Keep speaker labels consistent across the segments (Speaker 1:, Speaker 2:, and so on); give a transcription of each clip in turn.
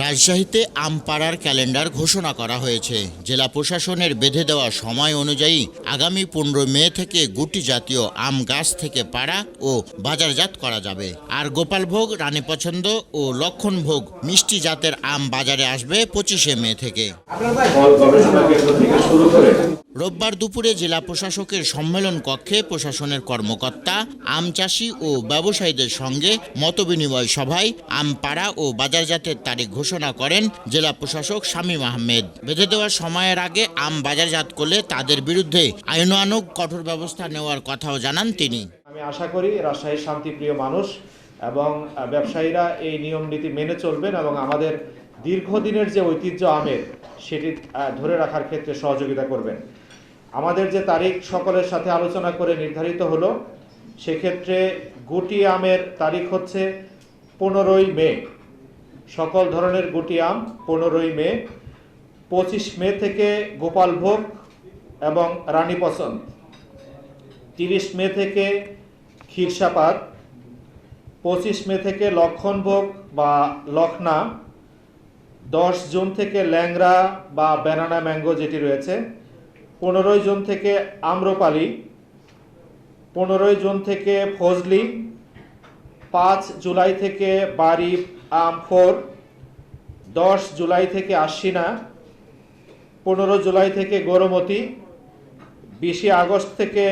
Speaker 1: রাজশাহীতে আম পাড়ার ক্যালেন্ডার ঘোষণা করা হয়েছে। জেলা প্রশাসনের বেঁধে দেওয়া সময় অনুযায়ী আগামী পনেরো মে থেকে গুটি জাতীয় আম গাছ থেকে পাড়া ও বাজারজাত করা যাবে। আর গোপালভোগ রানী পছন্দ ও লক্ষণভোগ মিষ্টি জাতের আম বাজারে আসবে পঁচিশে মে থেকে। রোববার দুপুরে জেলা প্রশাসকের সম্মেলন কক্ষে প্রশাসনের কর্মকর্তা, আম চাষি ও ব্যবসায়ীদের সঙ্গে মতবিনিময় সভায় আম পাড়া ও বাজারজাতের তারিখ ঘোষণা করেন জেলা প্রশাসক শামীম আহমেদ। বেঁধে দেওয়ার সময়ের আগে আম বাজারজাত করলে তাদের বিরুদ্ধে আইনানুগ কঠোর ব্যবস্থা নেওয়ার কথাও জানান তিনি।
Speaker 2: আমি আশা করি রাজশাহীর শান্তিপ্রিয় মানুষ এবং ব্যবসায়ীরা এই নিয়ম নীতি মেনে চলবেন এবং আমাদের দীর্ঘদিনের যে ঐতিহ্য আমের, সেটি ধরে রাখার ক্ষেত্রে সহযোগিতা করবেন। আমাদের যে তারিখ সকলের সাথে আলোচনা করে নির্ধারিত হলো, সেক্ষেত্রে গুটি আমের তারিখ হচ্ছে পনেরোই মে। সকল ধরনের গুটি আম পনেরোই মে, পঁচিশ মে থেকে গোপালভোগ এবং রানী পছন্দ তিরিশ মে থেকে ক্ষীরসাপাত, পঁচিশ মে থেকে লক্ষণভোগ বা লখনা, দশ জুন থেকে ল্যাংড়া বা ব্যানানা ম্যাঙ্গো যেটি রয়েছে পনেরোই জুন থেকে আম্রপালি, পনেরোই জুন থেকে ফজলি, পাঁচ জুলাই থেকে বাড়ি আম ফোর দশ জুলাই থেকে আশ্বিনা পনেরো জুলাই থেকে গরমতি, বিশে আগস্ট থেকে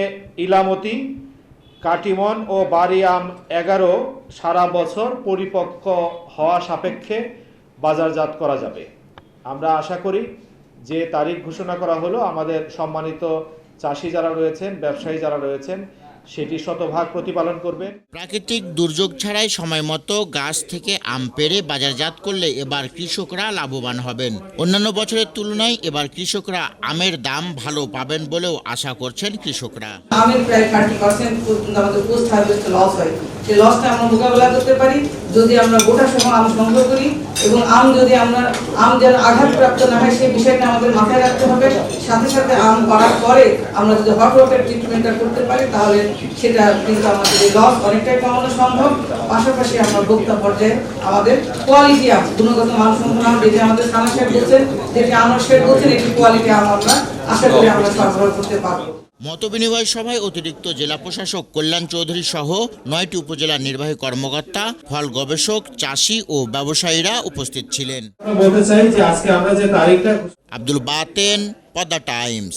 Speaker 2: ইলামতি, কাটিমন ও বাড়ি আম এগারো সারা বছর পরিপক্ক হওয়া সাপেক্ষে বাজারজাত করা যাবে। আমরা আশা করি যে তারিখ ঘোষণা করা হলো আমাদের সম্মানিত চাষি যারা রয়েছেন ব্যবসায়ী যারা রয়েছেন সেটি শতভাগ প্রতিপালন করবে।
Speaker 1: প্রাকৃতিক দুর্যোগ ছাড়াই সময় মতো গাছ থেকে আম পেড়ে বাজারজাত করলে এবার কৃষকরা লাভবান হবেন। অন্যান্য বছরের তুলনায় এবার কৃষকরা আমের দাম ভালো পাবেন বলেও আশা করছেন কৃষকরা।
Speaker 3: আমের প্রায় থার্টি পার্সেন্ট আমাদের পোস্ট হারভেস্ট লস হয়। সেই লসটা আমরা মোকাবেলা করতে পারি। যদি আমরা গোটা সময় আম সংগ্রহ করি এবং আম যদি আমরা, আম যেন আঘাতপ্রাপ্ত না হয়, সেই বিষয়টা আমাদের মাথায় রাখতে হবে। সাথে সাথে আম পাড়ার পরে আমরা যদি হট ওয়াটার ট্রিটমেন্টটা করতে পারি, তাহলে সেটা কিন্তু আমাদের লস অনেকটাই কমানো সম্ভব। পাশাপাশি আমরা ভোক্তা পর্যায়ে আমাদের কোয়ালিটি আম, গুণগত মানসম্পন্ন আম, যেটি আমাদের থানা শেড বলছেন, যেটি আমার শেড বলছেন, এটি কোয়ালিটি আম আমরা আশা করি আমরা সরবরাহ করতে পারব।
Speaker 1: মতবিনিময় সভায় অতিরিক্ত জেলা প্রশাসক কল্যাণ চৌধুরী সহ নয়টি উপজেলা নির্বাহী কর্মকর্তা ফল গবেষক চাষি ও ব্যবসায়ীরা উপস্থিত ছিলেন। আব্দুল বাতেন পদ্মা টাইমস।